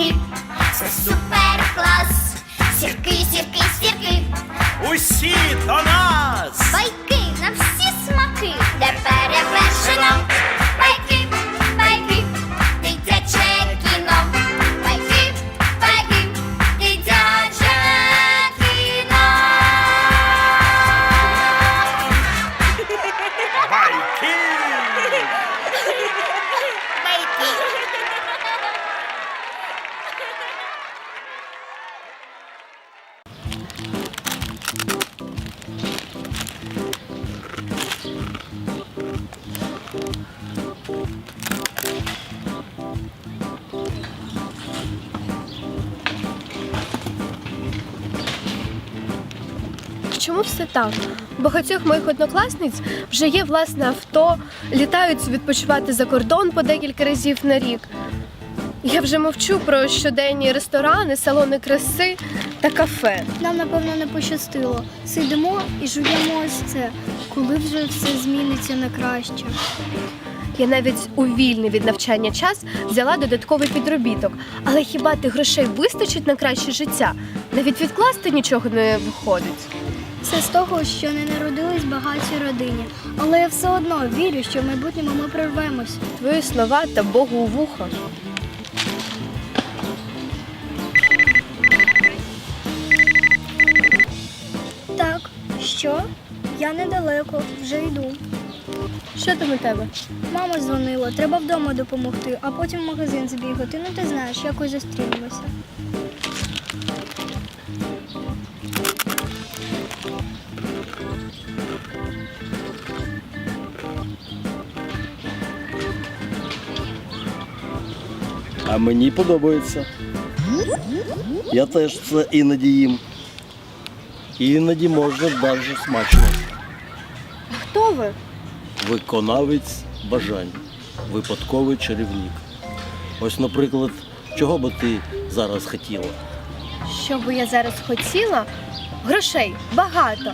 Байки, це супер клас. Сірки, сірки, сірки, Усі до нас! Чому все так? Багатьох моїх однокласниць вже є власне авто, літають відпочивати за кордон по декілька разів на рік. Я вже мовчу про щоденні ресторани, салони краси та кафе. Нам, напевно, не пощастило. Сидимо і жуємо ось це, коли вже все зміниться на краще. Я навіть у вільний від навчання час взяла додатковий підробіток. Але хіба тих грошей вистачить на краще життя? Навіть відкласти нічого не виходить. Це з того, що не народились багатій родині. Але я все одно вірю, що в майбутньому ми прорвемося. Твої слова та Богу у вухо. Так, що? Я недалеко, вже йду. Що там у тебе? Мама дзвонила, треба вдома допомогти, а потім в магазин збігати. Ну ти знаєш, якось зустрінемося. А мені подобається. Я теж це іноді їм. Іноді можна дуже смачно. Хто ви? Виконавець бажань, випадковий чарівник. Ось, наприклад, чого би ти зараз хотіла? Що би я зараз хотіла? Грошей багато.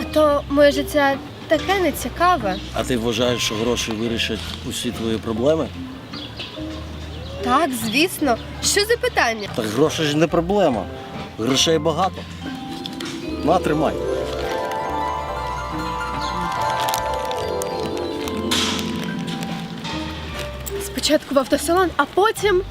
А то моє життя таке нецікаве. А ти вважаєш, що гроші вирішать усі твої проблеми? Так, звісно. Що за питання? Так гроші ж не проблема. Грошей багато. На, тримай. Спочатку в автосалон, а потім.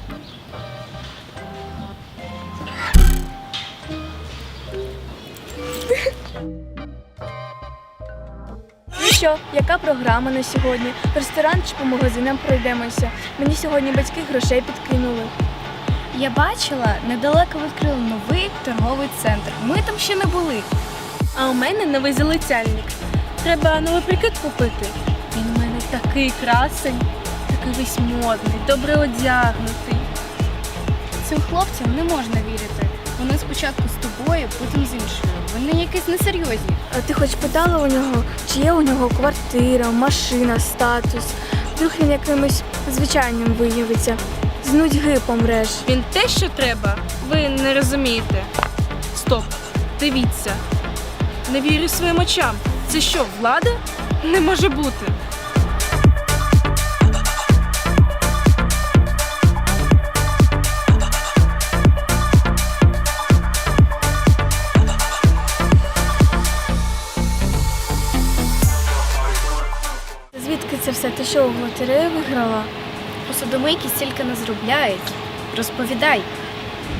Що, яка програма на сьогодні? В ресторан чи по магазинам пройдемося? Мені сьогодні батьки грошей підкинули. Я бачила, недалеко відкрили новий торговий центр. Ми там ще не були. А у мене новий залицяльник. Треба новий прикид купити. Він у мене такий красень, такий весь модний, добре одягнутий. Цим хлопцям не можна вірити. Вони спочатку з тобою, потім з іншою. Вони якісь несерйозні. А ти хоч питала у нього, чи є у нього квартира, машина, статус? Вдруг він якимось звичайним виявиться. З нудьги помреш. Він те, що треба, ви не розумієте. Стоп, дивіться. Не вірю своїм очам. Це що, влада? Не може бути. Це все? Ти що, в лотерею виграла? Посудомийки стільки не зробляють. Розповідай.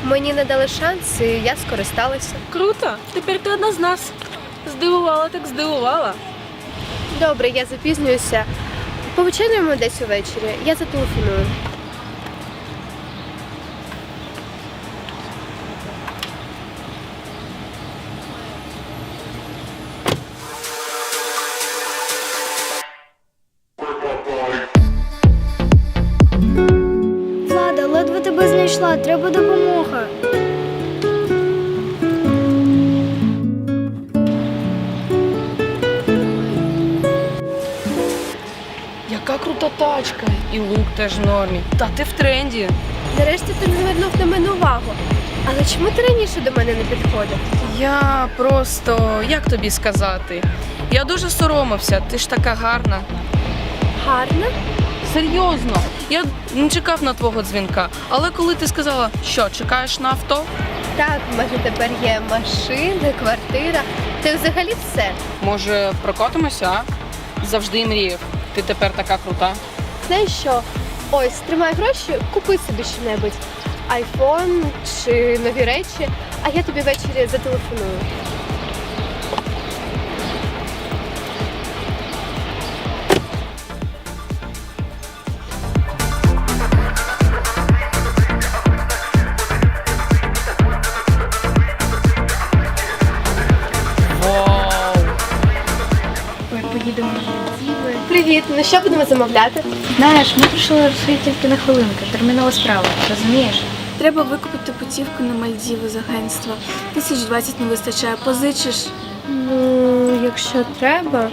Мені не дали шанс, і я скористалася. Круто! Тепер ти одна з нас. Здивувала, так здивувала. Добре, я запізнююся. Повечеряємо десь увечері. Я зателефоную. Знайшла, треба допомога. Яка крута тачка. І лук теж в нормі. Та ти в тренді. Нарешті ти звернув на мене увагу. Але чому ти раніше до мене не підходив? Я просто, як тобі сказати? Я дуже соромився, ти ж така гарна. Гарна? Серйозно. Я не чекав на твого дзвінка. Але коли ти сказала, що чекаєш на авто, Так, мене тепер є машина, квартира, та взагалі все. може прокотимося, а? Завжди мріяв. Ти тепер така крута. Знаєш що? Ось, тримай гроші, купи собі що-небудь. Айфон чи нові речі, а я тобі ввечері зателефоную. Поїдемо на Привіт, ну що будемо замовляти? Знаєш, ми прийшли тільки на хвилинку, термінова справа, розумієш? Треба викупити путівку на Мальдіви з агентства. Тисяч двадцять не вистачає. Позичиш. Ну, якщо треба.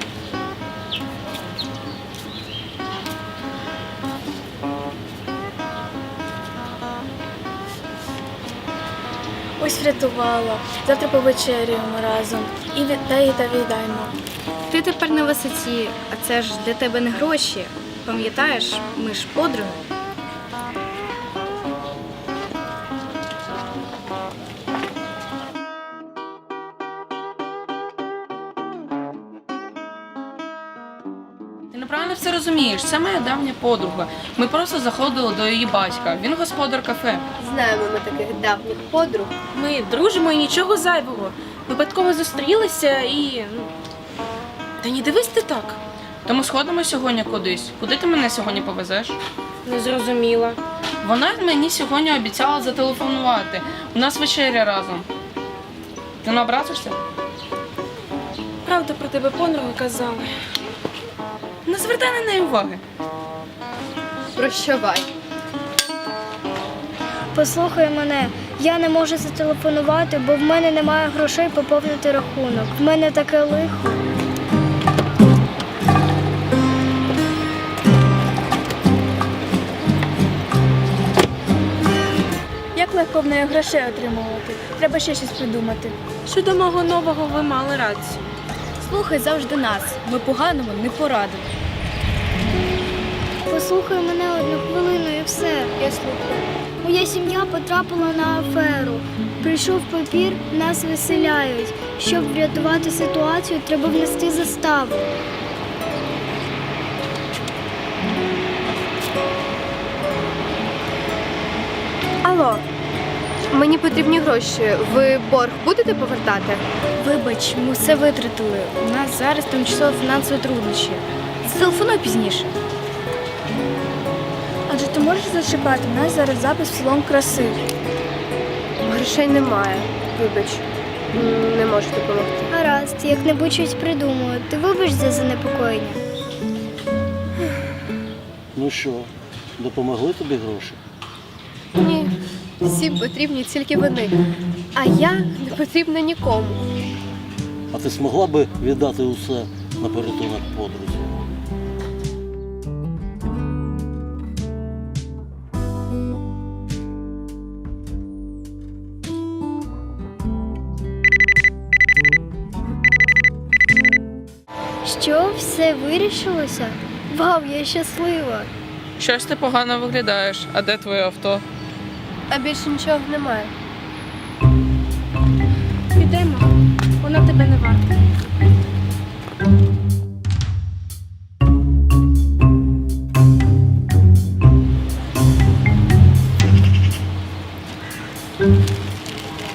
Ось врятувала. Завтра повечеряємо разом. І віддай та віддаймо. Ти тепер на висоті, а це ж для тебе не гроші. Пам'ятаєш, ми ж подруги. Ти неправильно все розумієш. Це моя давня подруга. Ми просто заходили до її батька. Він господар кафе. Знаємо ми таких давніх подруг. Ми дружимо і нічого зайвого. Випадково зустрілися і. ну, Та ні, дивись ти так. Тому сходимо сьогодні кудись. Куди ти мене сьогодні повезеш? Не зрозуміла. Вона мені сьогодні обіцяла зателефонувати. У нас вечеря разом. Ти не образишся? Правда про тебе подруги казали. Не звертай на неї уваги. Прощавай. Послухай мене, я не можу зателефонувати, бо в мене немає грошей поповнити рахунок. В мене таке лихо. Легко в неї грошей отримувати? Треба ще щось придумати. Щодо мого нового ви мали рацію. Слухай завжди нас. Ми поганому не порадимо. Послухай мене одну хвилину і все. Я слухаю. Моя сім'я потрапила на аферу. Прийшов папір, нас виселяють. Щоб врятувати ситуацію, треба внести заставу. Алло, мені потрібні гроші. Ви борг будете повертати? Вибач, ми все витратили. У нас зараз тимчасово фінансові труднощі. Зателефонуй пізніше. Адже ти можеш зачекати, у нас зараз запис в салон краси. Грошей немає. Вибач, М, не можу допомогти. Гаразд, як-небудь щось придумаю. Ти вибач за занепокоєння. Ну що, допомогли тобі гроші? Ні, всім потрібні тільки вони. А я не потрібна нікому. А ти змогла би віддати усе на порятунок подрузі? Що, все вирішилося? Вау, я щаслива. Щось ти погано виглядаєш. А де твоє авто? А більше нічого немає. Підемо. Вона тебе не варта.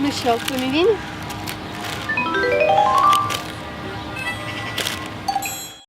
Ну що, помівінь?